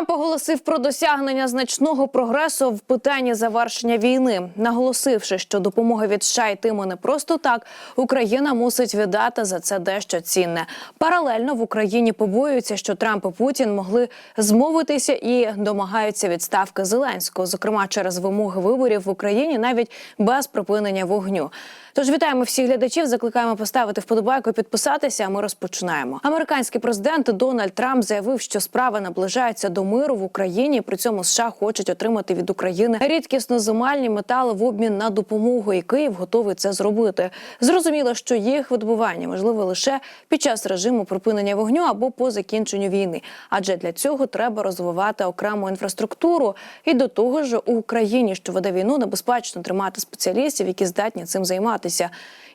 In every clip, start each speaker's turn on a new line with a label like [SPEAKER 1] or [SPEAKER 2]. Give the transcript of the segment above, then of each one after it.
[SPEAKER 1] Трамп оголосив про досягнення значного прогресу в питанні завершення війни, наголосивши, що допомога від США йтиме не просто так. Україна мусить віддати за це дещо цінне. Паралельно в Україні побоюються, що Трамп і Путін могли змовитися і домагаються відставки Зеленського, зокрема через вимоги виборів в Україні, навіть без припинення вогню. Тож вітаємо всіх глядачів. Закликаємо поставити вподобайку, підписатися. А ми розпочинаємо. Американський президент Дональд Трамп заявив, що справа наближається до миру в Україні. При цьому США хочуть отримати від України рідкісно земельні метали в обмін на допомогу, і Київ готовий це зробити. Зрозуміло, що їх видобування можливо лише під час режиму припинення вогню або по закінченню війни. Адже для цього треба розвивати окрему інфраструктуру. І до того ж, у Україні, що веде війну, небезпечно тримати спеціалістів, які здатні цим займатися.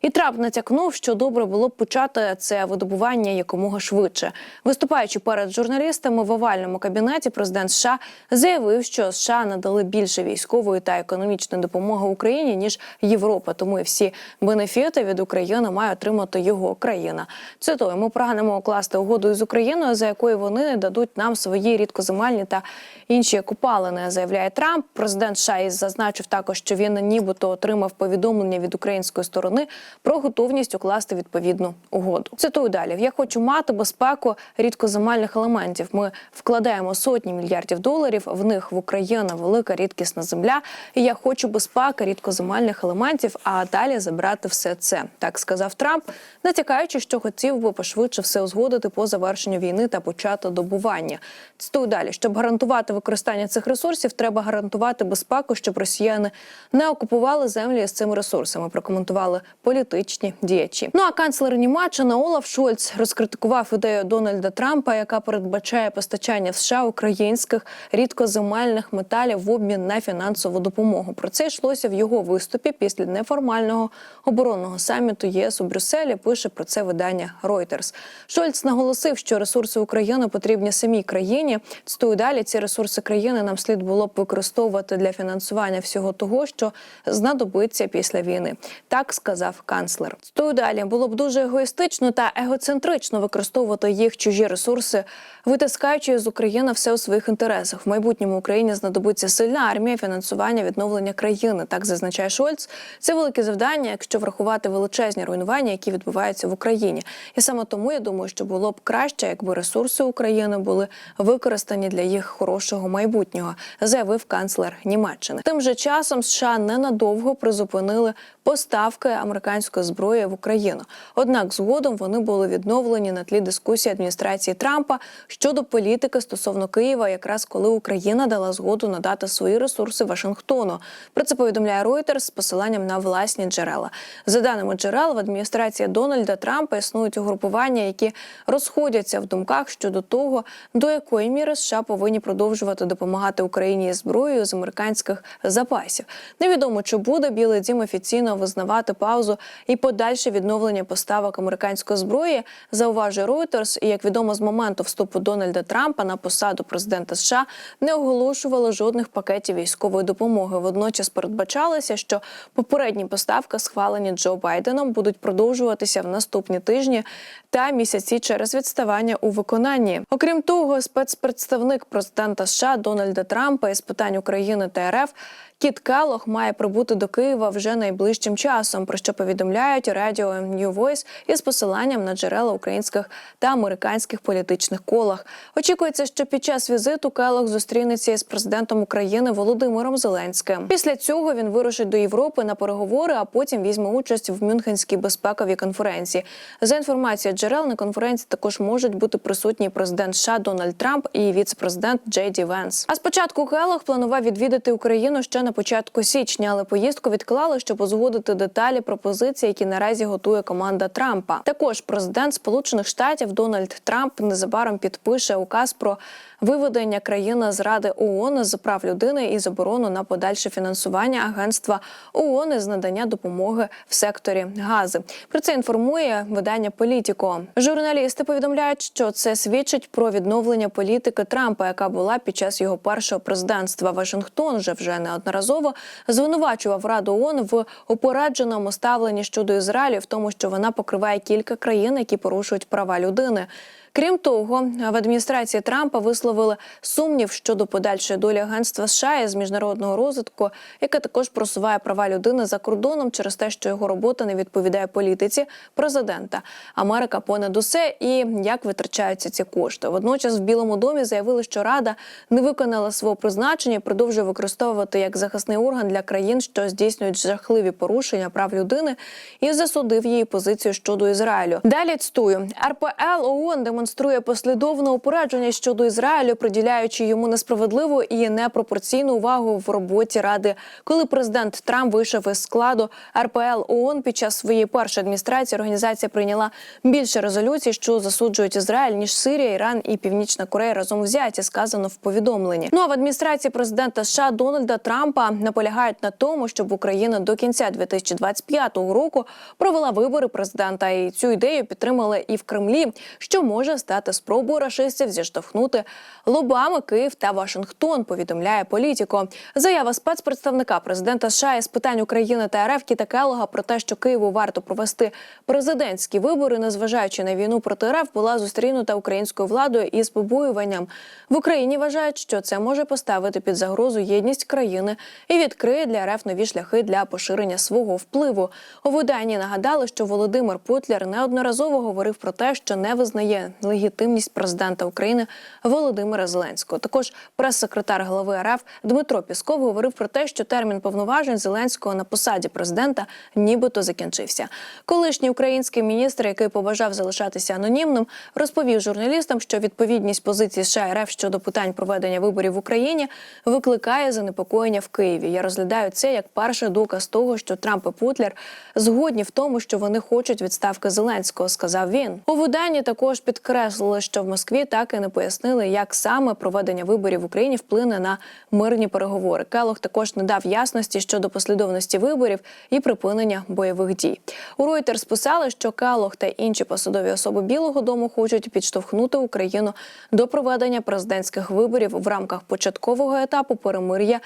[SPEAKER 1] І Трамп натякнув, що добре було б почати це видобування якомога швидше. Виступаючи перед журналістами в овальному кабінеті, президент США заявив, що США надали більше військової та економічної допомоги Україні ніж Європа. Тому і всі бенефіти від України має отримати його країна. Цитую, ми прагнемо укласти угоду з Україною, за якою вони дадуть нам свої рідкоземельні та інші купалини. Заявляє Трамп. Президент США і зазначив також, що він нібито отримав повідомлення від української сторони про готовність укласти відповідну угоду. Цитую далі: я хочу мати безпеку рідкоземельних елементів. Ми вкладаємо сотні мільярдів доларів. В них в Україну велика рідкісна земля. І я хочу безпеки рідкоземельних елементів. А далі забрати все це. Так сказав Трамп, натякаючи, що хотів би пошвидше все узгодити по завершенню війни та почати добування. Цитую далі, щоб гарантувати використання цих ресурсів, треба гарантувати безпеку, щоб росіяни не окупували землі з цими ресурсами. Прокоментували політичні діячі. Ну а канцлер Німеччини Олаф Шольц розкритикував ідею Дональда Трампа, яка передбачає постачання в США українських рідкоземельних металів в обмін на фінансову допомогу. Про це йшлося в його виступі після неформального оборонного саміту ЄС у Брюсселі. Пише про це видання Reuters. Шольц наголосив, що ресурси України потрібні самій країні. Цитую далі ці ресурси країни нам слід було б використовувати для фінансування всього того, що знадобиться після війни. Так сказав канцлер. Цитую далі було б дуже егоїстично та егоцентрично використовувати їх чужі ресурси, витискаючи з України все у своїх інтересах. В майбутньому Україні знадобиться сильна армія, фінансування, відновлення країни. Так зазначає Шольц. Це велике завдання, якщо врахувати величезні руйнування, які відбуваються в Україні. І саме тому я думаю, що було б краще, якби ресурси України були використані для їх хорошого майбутнього, заявив канцлер Німеччини. Тим же часом США ненадовго призупинили поставки американської зброї в Україну. Однак згодом вони були відновлені на тлі дискусії адміністрації Трампа щодо політики стосовно Києва, якраз коли Україна дала згоду надати свої ресурси Вашингтону. Про це повідомляє Reuters з посиланням на власні джерела. За даними джерел, в адміністрації Дональда Трампа існують угрупування, які розходяться в думках щодо того, до якої міри США повинні продовжувати допомагати Україні зброєю з американських запасів. Невідомо чи буде Білий Дім офіційно визнавати паузу і подальше відновлення поставок американської зброї, зауважує Reuters. І як відомо з моменту вступу Дональда Трампа на посаду президента США не оголошували жодних пакетів військової допомоги. Водночас передбачалося, що попередні поставки, схвалені Джо Байденом, будуть продовжуватися в наступні тижні та місяці через відставання у виконанні. Окрім того, спецпредставник президента США Дональда Трампа із питань України та РФ Кіт Келлог має прибути до Києва вже найближчим часом, про що повідомляють радіо New Voice із посиланням на джерела українських та американських політичних колах. Очікується, що під час візиту Келлог зустрінеться із президентом України Володимиром Зеленським. Після цього він вирушить до Європи на переговори, а потім візьме участь в Мюнхенській безпековій конференції. За інформацією джерел на конференції також можуть бути присутні президент США Дональд Трамп і віце-президент Джей Ді Венс. А спочатку Келлог планував відвідати Україну ще на початку січня, але поїздку відклали, щоб узгодити деталі пропозиції, які наразі готує команда Трампа. Також президент Сполучених Штатів Дональд Трамп незабаром підпише указ про виведення країни з Ради ООН з прав людини і заборону на подальше фінансування агентства ООН із надання допомоги в секторі гази. Про це інформує видання Політіко. Журналісти повідомляють, що це свідчить про відновлення політики Трампа, яка була під час його першого президентства. Вашингтон вже вже неодноразово звинувачував Раду ООН в упередженому ставленні щодо Ізраїлю, в тому, що вона покриває кілька країн, які порушують права людини. Крім того, в адміністрації Трампа висловили сумнів щодо подальшої долі агентства США з міжнародного розвитку, яке також просуває права людини за кордоном через те, що його робота не відповідає політиці президента. Америка понад усе і як витрачаються ці кошти. Водночас в Білому домі заявили, що Рада не виконала свого призначення, і продовжує використовувати як захисний орган для країн, що здійснюють жахливі порушення прав людини, і засудив її позицію щодо Ізраїлю. Далі цитую РПЛ ООН демонструє послідовну упередження щодо Ізраїлю, приділяючи йому несправедливу і непропорційну увагу в роботі ради, коли президент Трамп вийшов із складу РПЛ ООН під час своєї першої адміністрації. Організація прийняла більше резолюцій, що засуджують Ізраїль ніж Сирія, Іран і Північна Корея разом взяті. Сказано в повідомленні. Ну а в адміністрації президента США Дональда Трампа наполягають на тому, щоб Україна до кінця 2025 року провела вибори президента. І цю ідею підтримали і в Кремлі, що може стати спробою рашистів зіштовхнути лобами Київ та Вашингтон. Повідомляє політико. Заява спецпредставника президента США із питань України та РФ Кіта Келлога про те, що Києву варто провести президентські вибори, незважаючи на війну проти РФ, була зустрінута українською владою із побоюванням. В Україні вважають, що це може поставити під загрозу єдність країни і відкриє для РФ нові шляхи для поширення свого впливу. У виданні нагадали, що Володимир Путляр неодноразово говорив про те, що не визнає легітимність президента України Володимира Зеленського. Також прес-секретар голови РФ Дмитро Пісков говорив про те, що термін повноважень Зеленського на посаді президента нібито закінчився. Колишній український міністр, який побажав залишатися анонімним, розповів журналістам, що відповідність позиції США РФ щодо питань проведення виборів в Україні викликає занепокоєння в Києві. Я розглядаю це як перший доказ того, що Трамп і Путляр згодні в тому, що вони хочуть відставки Зеленського, сказав він. У виданні також підкреслили, що в Москві так і не пояснили, як саме проведення виборів в Україні вплине на мирні переговори. Келох також не дав ясності щодо послідовності виборів і припинення бойових дій. У Reuters писали, що Келох та інші посадові особи Білого Дому хочуть підштовхнути Україну до проведення президентських виборів в рамках початкового етапу перемир'я.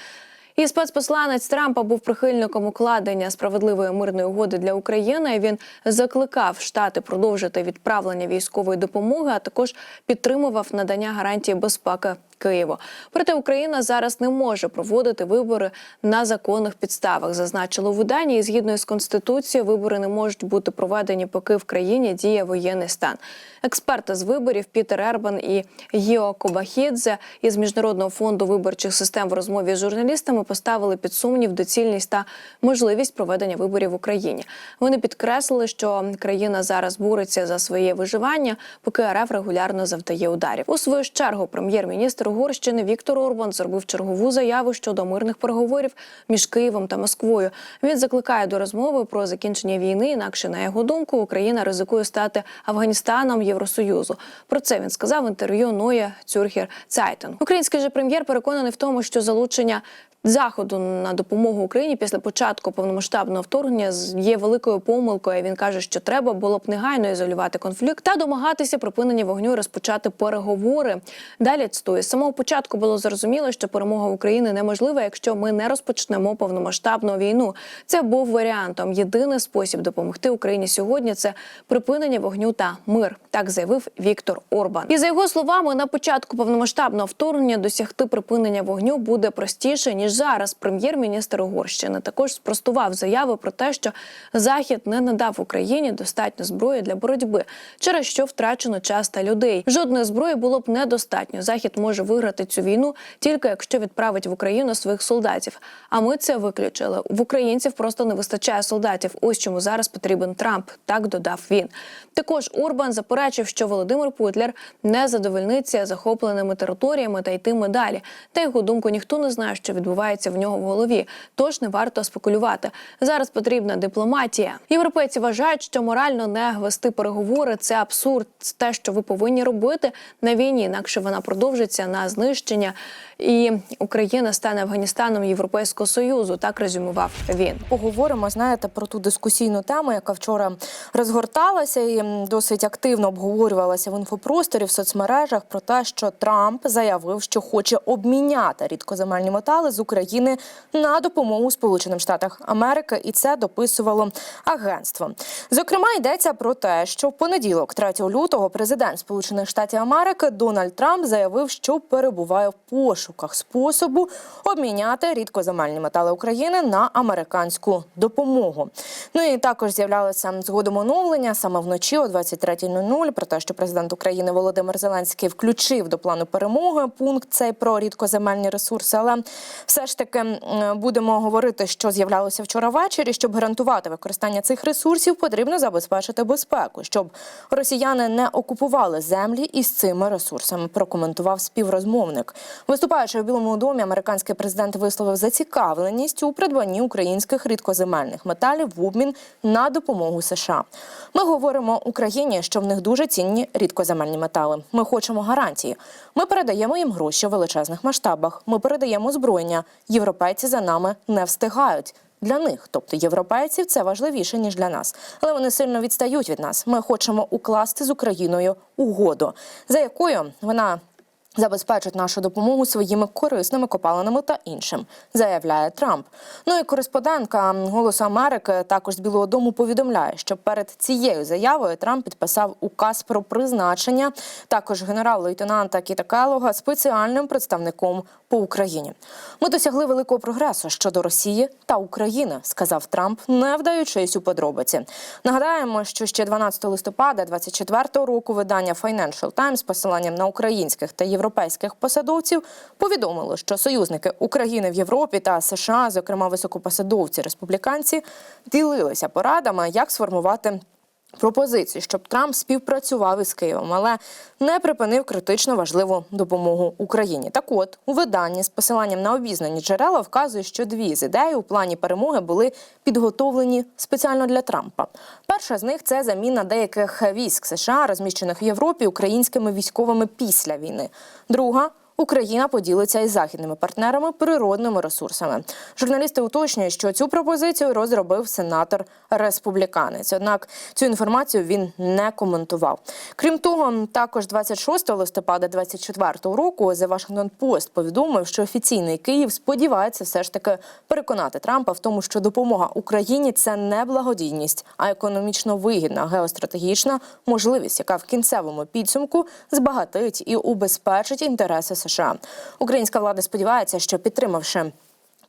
[SPEAKER 1] І спецпосланець Трампа був прихильником укладення справедливої мирної угоди для України. Він закликав штати продовжити відправлення військової допомоги, а також підтримував надання гарантії безпеки Києву. Проте Україна зараз не може проводити вибори на законних підставах. Зазначило в виданні, і згідно з конституцією, вибори не можуть бути проведені, поки в країні діє воєнний стан. Експерти з виборів Пітер Ербан і Гіо Кобахідзе із міжнародного фонду виборчих систем в розмові з журналістами поставили під сумнів доцільність та можливість проведення виборів в Україні. Вони підкреслили, що країна зараз бореться за своє виживання, поки РФ регулярно завдає ударів. У свою чергу прем'єр-міністр Угорщини Віктор Орбан зробив чергову заяву щодо мирних переговорів між Києвом та Москвою. Він закликає до розмови про закінчення війни. Інакше на його думку Україна ризикує стати Афганістаном Євросоюзу. Про це він сказав в інтерв'ю Ноя Цюрхер Цайтен. Український же прем'єр переконаний в тому, що залучення. Заходу на допомогу Україні після початку повномасштабного вторгнення є великою помилкою. Він каже, що треба було б негайно ізолювати конфлікт та домагатися припинення вогню, розпочати переговори. Далі цитую, з самого початку було зрозуміло, що перемога України неможлива, якщо ми не розпочнемо повномасштабну війну. Це був варіантом. Єдиний спосіб допомогти Україні сьогодні це припинення вогню та мир. Так заявив Віктор Орбан. І за його словами, на початку повномасштабного вторгнення досягти припинення вогню буде простіше ніж зараз. Прем'єр-міністр Угорщини також спростував заяви про те, що Захід не надав Україні достатньо зброї для боротьби, через що втрачено час та людей. Жодної зброї було б недостатньо. Захід може виграти цю війну тільки якщо відправить в Україну своїх солдатів. А ми це виключили. В українців просто не вистачає солдатів. Ось чому зараз потрібен Трамп. Так додав він. Також Орбан заперечив, що Володимир Путляр не задовольниться захопленими територіями та йтиме далі. Та його думку ніхто не знає, що відбувається в нього в голові. Тож не варто спекулювати. Зараз потрібна дипломатія. Європейці вважають, що морально не вести переговори це абсурд. Те, що ви повинні робити на війні, інакше вона продовжиться на знищення. і Україна стане Афганістаном Європейського союзу. Так резюмував він.
[SPEAKER 2] Поговоримо, знаєте, про ту дискусійну тему, яка вчора розгорталася і досить активно обговорювалася в інфопросторі в соцмережах про те, що Трамп заявив, що хоче обміняти рідкоземельні метали з України на допомогу Сполученим Штатам Америки, і це дописувало агентство. Зокрема, йдеться про те, що в понеділок, 3 лютого, президент Сполучених Штатів Америки Дональд Трамп заявив, що перебуває в пошуках способу обміняти рідкоземельні метали України на американську допомогу. Ну і також з'являлося згодом оновлення саме вночі о 23.00 про те, що президент України Володимир Зеленський включив до плану перемоги пункт цей про рідкоземельні ресурси. Але все ж таки будемо говорити, що з'являлося вчора ввечері. Щоб гарантувати використання цих ресурсів, потрібно забезпечити безпеку, щоб росіяни не окупували землі із цими ресурсами. Прокоментував співрозмовник. Виступаючи у Білому домі, американський президент висловив зацікавленість у придбанні українських рідкоземельних металів в обмін на допомогу США. Ми говоримо Україні, що в них дуже цінні рідкоземельні метали. Ми хочемо гарантії. Ми передаємо їм гроші в величезних масштабах. Ми передаємо зброєння. Європейці за нами не встигають. Для них, тобто європейців, це важливіше ніж для нас, але вони сильно відстають від нас. Ми хочемо укласти з Україною угоду, за якою вона забезпечить нашу допомогу своїми корисними копалинами та іншим, заявляє Трамп. Ну і кореспондентка Голосу Америки також з Білого Дому повідомляє, що перед цією заявою Трамп підписав указ про призначення також генерал-лейтенанта Кіта Келлога спеціальним представником по Україні. Ми досягли великого прогресу щодо Росії та України, сказав Трамп, не вдаючись у подробиці. Нагадаємо, що ще 12 листопада 24 року видання Financial Times з посиланням на українських та європейських посадовців повідомило, що союзники України в Європі та США, зокрема високопосадовці республіканці, ділилися порадами, як сформувати. Пропозиції, щоб Трамп співпрацював із Києвом, але не припинив критично важливу допомогу Україні. Так от у виданні з посиланням на обізнані джерела вказує, що дві з ідей у плані перемоги були підготовлені спеціально для Трампа. Перша з них це заміна деяких військ США, розміщених в Європі українськими військовими після війни. Друга Україна поділиться із західними партнерами природними ресурсами. Журналісти уточнюють, що цю пропозицію розробив сенатор республіканець. Однак цю інформацію він не коментував. Крім того, також 26 листопада 24 року The Washington Post повідомив, що офіційний Київ сподівається все ж таки переконати Трампа в тому, що допомога Україні це не благодійність, а економічно вигідна геостратегічна можливість, яка в кінцевому підсумку збагатить і убезпечить інтереси США. Українська влада сподівається, що підтримавши.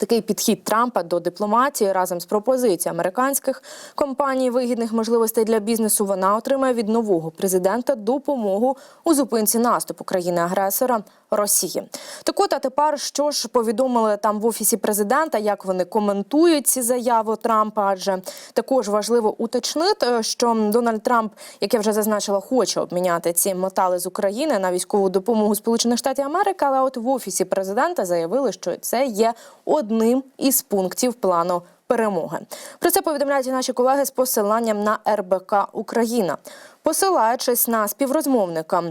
[SPEAKER 2] Такий підхід Трампа до дипломатії разом з пропозицією американських компаній вигідних можливостей для бізнесу вона отримає від нового президента допомогу у зупинці наступу країни-агресора Росії. Так от, а тепер що ж повідомили там в офісі президента, як вони коментують ці заяви Трампа? Адже також важливо уточнити, що Дональд Трамп, як я вже зазначила, хоче обміняти ці метали з України на військову допомогу Сполучених Штатів Америки. Але от в офісі президента заявили, що це є одним із пунктів плану. Перемоги про це повідомляють і наші колеги з посиланням на РБК Україна, посилаючись на співрозмовника.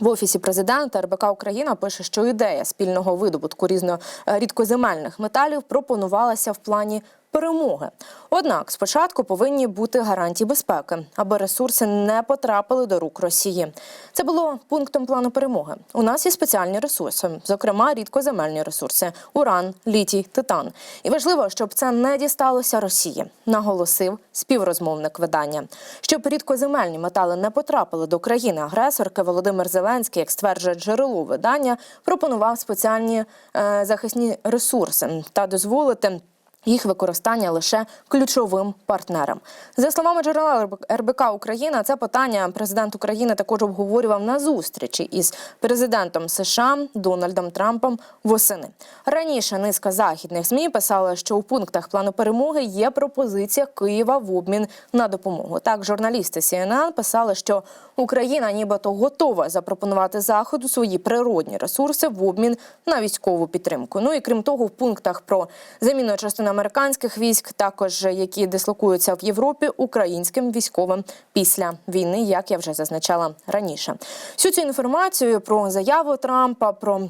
[SPEAKER 2] В офісі президента РБК Україна пише, що ідея спільного видобутку різно е, рідкоземельних металів пропонувалася в плані перемоги. Однак спочатку повинні бути гарантії безпеки, аби ресурси не потрапили до рук Росії. Це було пунктом плану перемоги. У нас є спеціальні ресурси, зокрема рідкоземельні ресурси: уран, літій, титан. І важливо, щоб це не дісталося Росії, наголосив співрозмовник видання. Щоб рідкоземельні метали не потрапили до країни-агресорки, Володимир Зеленський, як стверджує джерело видання, пропонував спеціальні е, захисні ресурси та дозволити їх використання лише ключовим партнерам. За словами джерела РБК Україна, це питання президент України також обговорював на зустрічі із президентом США Дональдом Трампом восени. Раніше низка західних змі писала, що у пунктах плану перемоги є пропозиція Києва в обмін на допомогу. Так, журналісти CNN писали, що Україна нібито готова запропонувати заходу свої природні ресурси в обмін на військову підтримку. Ну і крім того, в пунктах про заміну частини американських військ, також які дислокуються в Європі українським військовим після війни, як я вже зазначала раніше. Всю цю інформацію про заяву Трампа про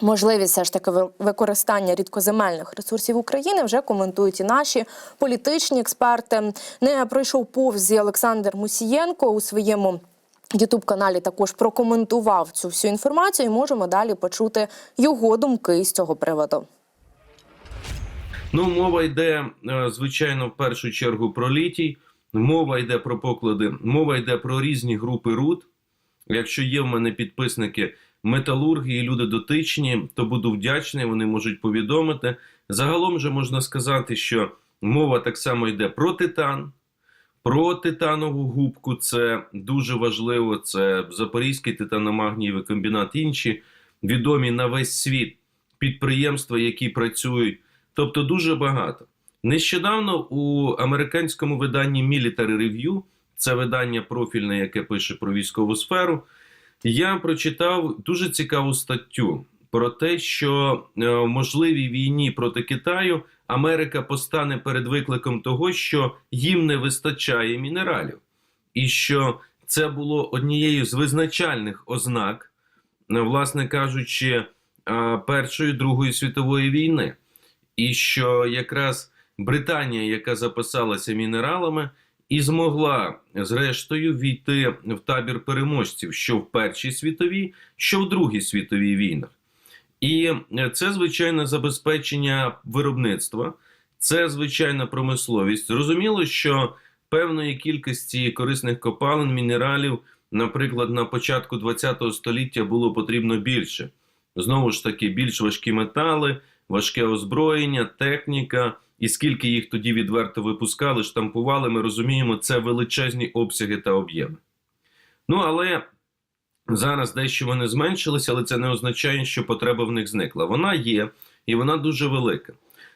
[SPEAKER 2] Можливість все ж таки ви- використання рідкоземельних ресурсів України вже коментують і наші політичні експерти. Не пройшов повз і Олександр Мусієнко у своєму Ютуб каналі також прокоментував цю всю інформацію. і Можемо далі почути його думки з цього приводу.
[SPEAKER 3] Ну, мова йде, е, звичайно, в першу чергу про літій, мова йде про поклади, мова йде про різні групи руд. Якщо є в мене підписники металурги і люди дотичні, то буду вдячний, вони можуть повідомити. Загалом же можна сказати, що мова так само йде про титан, про титанову губку. Це дуже важливо. Це Запорізький титаномагнієвий комбінат, інші відомі на весь світ підприємства, які працюють. Тобто дуже багато. Нещодавно у американському виданні Military Review, це видання профільне, яке пише про військову сферу, я прочитав дуже цікаву статтю про те, що е, в можливій війні проти Китаю Америка постане перед викликом того, що їм не вистачає мінералів, і що це було однією з визначальних ознак, е, власне кажучи, е, Першої Другої світової війни і що якраз Британія, яка запасалася мінералами, і змогла зрештою війти в табір переможців, що в Першій світовій, що в Другій світовій війнах. І це звичайно забезпечення виробництва, це звичайна промисловість. Зрозуміло, що певної кількості корисних копалин, мінералів, наприклад, на початку ХХ століття було потрібно більше. Знову ж таки, більш важкі метали, важке озброєння, техніка. І скільки їх тоді відверто випускали, штампували, ми розуміємо, це величезні обсяги та об'єми. Ну але зараз дещо вони зменшилися, але це не означає, що потреба в них зникла. Вона є і вона дуже велика.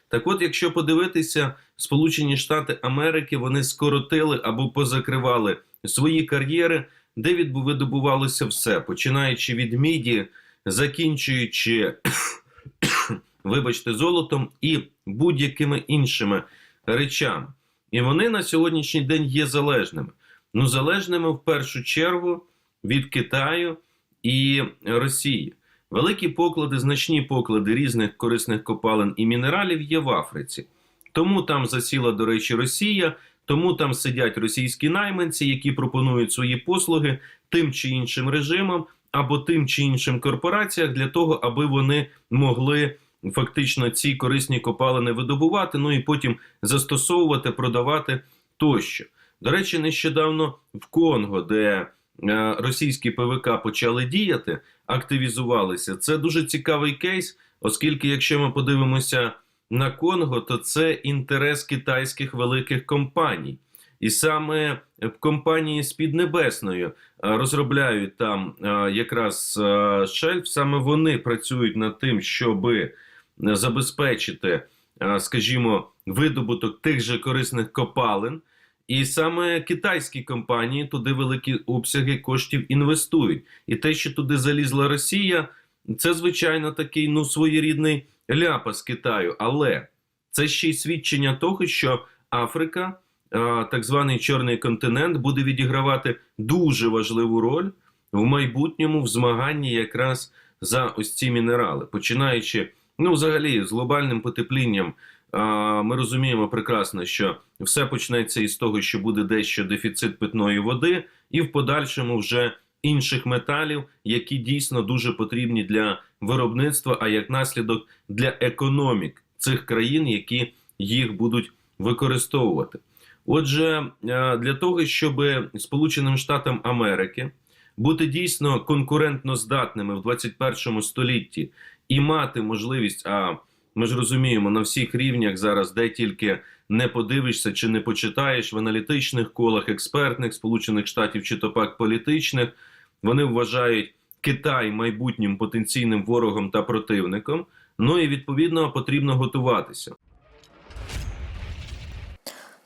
[SPEAKER 3] Так от, якщо подивитися, Сполучені Штати Америки вони скоротили або позакривали свої кар'єри, де видобувалося все, починаючи від міді, закінчуючи вибачте, золотом і будь-якими іншими речами. І вони на сьогоднішній день є залежними. Ну, залежними в першу чергу від Китаю і Росії. Великі поклади, значні поклади різних корисних копалин і мінералів є в Африці. Тому там засіла, до речі, Росія, тому там сидять російські найманці, які пропонують свої послуги тим чи іншим режимам або тим чи іншим корпораціям для того, аби вони могли фактично ці корисні копалини видобувати, ну і потім застосовувати, продавати тощо. До речі, нещодавно в Конго, де е, російські ПВК почали діяти, активізувалися. Це дуже цікавий кейс, оскільки, якщо ми подивимося на Конго, то це інтерес китайських великих компаній. І саме компанії з Піднебесною е, розробляють там е, якраз е, шельф, саме вони працюють над тим, щоби забезпечити, е, скажімо, видобуток тих же корисних копалин. І саме китайські компанії туди великі обсяги коштів інвестують. І те, що туди залізла Росія, це звичайно такий ну своєрідний ляпас Китаю. Але це ще й свідчення того, що Африка, е, так званий чорний континент, буде відігравати дуже важливу роль в майбутньому в змаганні якраз за ось ці мінерали, починаючи. Ну, взагалі, з глобальним потеплінням ми розуміємо прекрасно, що все почнеться із того, що буде дещо дефіцит питної води, і в подальшому вже інших металів, які дійсно дуже потрібні для виробництва, а як наслідок для економік цих країн, які їх будуть використовувати. Отже, для того, щоб Сполученим Штатам Америки бути дійсно конкурентно здатними в 21 столітті і мати можливість, а ми ж розуміємо, на всіх рівнях зараз, де тільки не подивишся чи не почитаєш в аналітичних колах експертних Сполучених Штатів чи то пак політичних, вони вважають Китай майбутнім потенційним ворогом та противником. Ну і відповідно потрібно готуватися.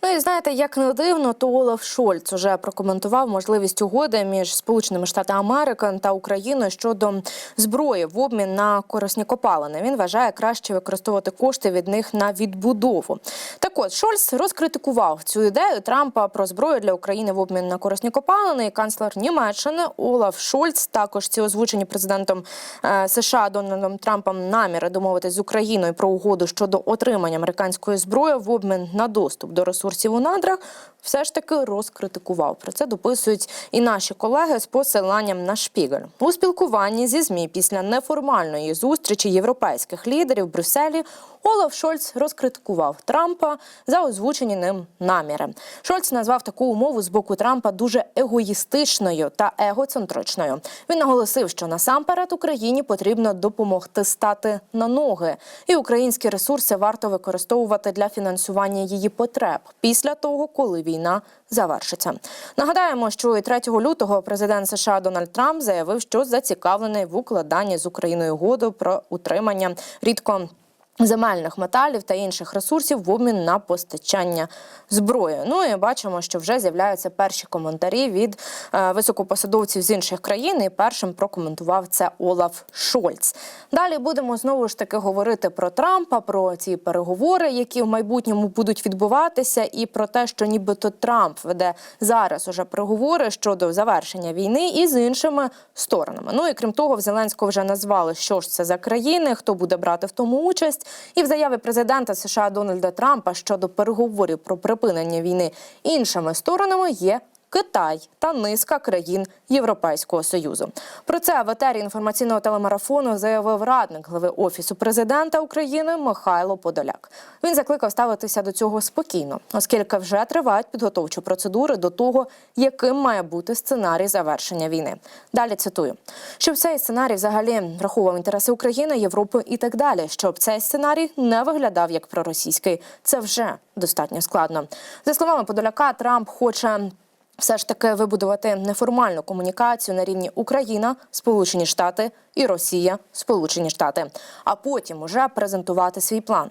[SPEAKER 2] Ну і знаєте, як не дивно, то Олаф Шольц уже прокоментував можливість угоди між Сполученими Штатами Америки та Україною щодо зброї в обмін на корисні копалини. Він вважає краще використовувати кошти від них на відбудову. Так от Шольц розкритикував цю ідею Трампа про зброю для України в обмін на корисні копалини. І канцлер Німеччини Олаф Шольц також ці озвучені президентом е, США Дональдом Трампом наміри домовитись з Україною про угоду щодо отримання американської зброї в обмін на доступ до ресурсів у надрах. Все ж таки розкритикував. Про це дописують і наші колеги з посиланням на шпігель у спілкуванні зі змі після неформальної зустрічі європейських лідерів в Брюсселі. Олаф Шольц розкритикував Трампа за озвучені ним наміри. Шольц назвав таку умову з боку Трампа дуже егоїстичною та егоцентричною. Він наголосив, що насамперед Україні потрібно допомогти стати на ноги, і українські ресурси варто використовувати для фінансування її потреб після того, коли війна завершиться. Нагадаємо, що і 3 лютого президент США Дональд Трамп заявив, що зацікавлений в укладанні з Україною угоду про утримання рідко. Земельних металів та інших ресурсів в обмін на постачання зброї. Ну і бачимо, що вже з'являються перші коментарі від е, високопосадовців з інших країн. І першим прокоментував це Олаф Шольц. Далі будемо знову ж таки говорити про Трампа, про ці переговори, які в майбутньому будуть відбуватися, і про те, що нібито Трамп веде зараз уже переговори щодо завершення війни і з іншими сторонами. Ну і крім того, в Зеленського вже назвали, що ж це за країни, хто буде брати в тому участь. І в заяві президента США Дональда Трампа щодо переговорів про припинення війни іншими сторонами є. Китай та низка країн Європейського союзу. Про це в етері інформаційного телемарафону заявив радник глави офісу президента України Михайло Подоляк. Він закликав ставитися до цього спокійно, оскільки вже тривають підготовчі процедури до того, яким має бути сценарій завершення війни. Далі цитую, щоб цей сценарій взагалі враховував інтереси України, Європи і так далі. Щоб цей сценарій не виглядав як проросійський, це вже достатньо складно. За словами Подоляка, Трамп хоче. Все ж таки вибудувати неформальну комунікацію на рівні Україна, Сполучені Штати і Росія, Сполучені Штати, а потім уже презентувати свій план.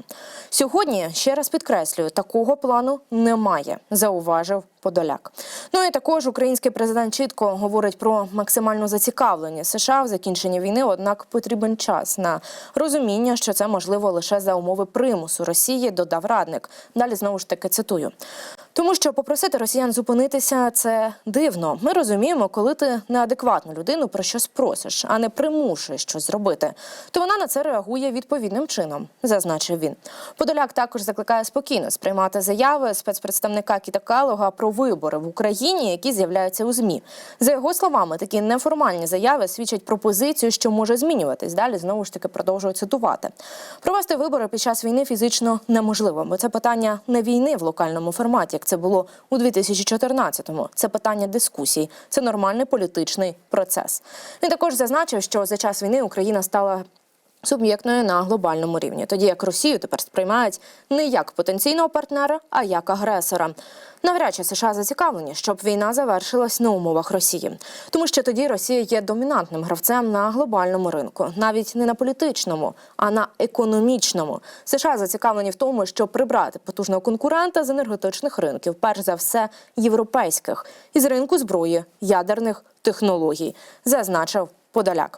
[SPEAKER 2] Сьогодні ще раз підкреслюю, такого плану немає, зауважив Подоляк. Ну і також український президент чітко говорить про максимальну зацікавленість США в закінченні війни. Однак потрібен час на розуміння, що це можливо лише за умови примусу Росії. Додав радник. Далі знову ж таки цитую. Тому що попросити росіян зупинитися це дивно. Ми розуміємо, коли ти неадекватну людину про щось просиш, а не примушуєш щось зробити, то вона на це реагує відповідним чином, зазначив він. Подоляк також закликає спокійно сприймати заяви спецпредставника Кіта Калога про вибори в Україні, які з'являються у змі. За його словами, такі неформальні заяви свідчать про позицію, що може змінюватись. Далі знову ж таки продовжую цитувати. Провести вибори під час війни фізично неможливо, бо це питання не війни в локальному форматі, це було у 2014-му. Це питання дискусій, це нормальний політичний процес. Він також зазначив, що за час війни Україна стала суб'єктною на глобальному рівні, тоді як Росію тепер сприймають не як потенційного партнера, а як агресора. Навряд чи США зацікавлені, щоб війна завершилась на умовах Росії, тому що тоді Росія є домінантним гравцем на глобальному ринку, навіть не на політичному, а на економічному. США зацікавлені в тому, щоб прибрати потужного конкурента з енергетичних ринків, перш за все європейських, із ринку зброї ядерних технологій, зазначив Подоляк.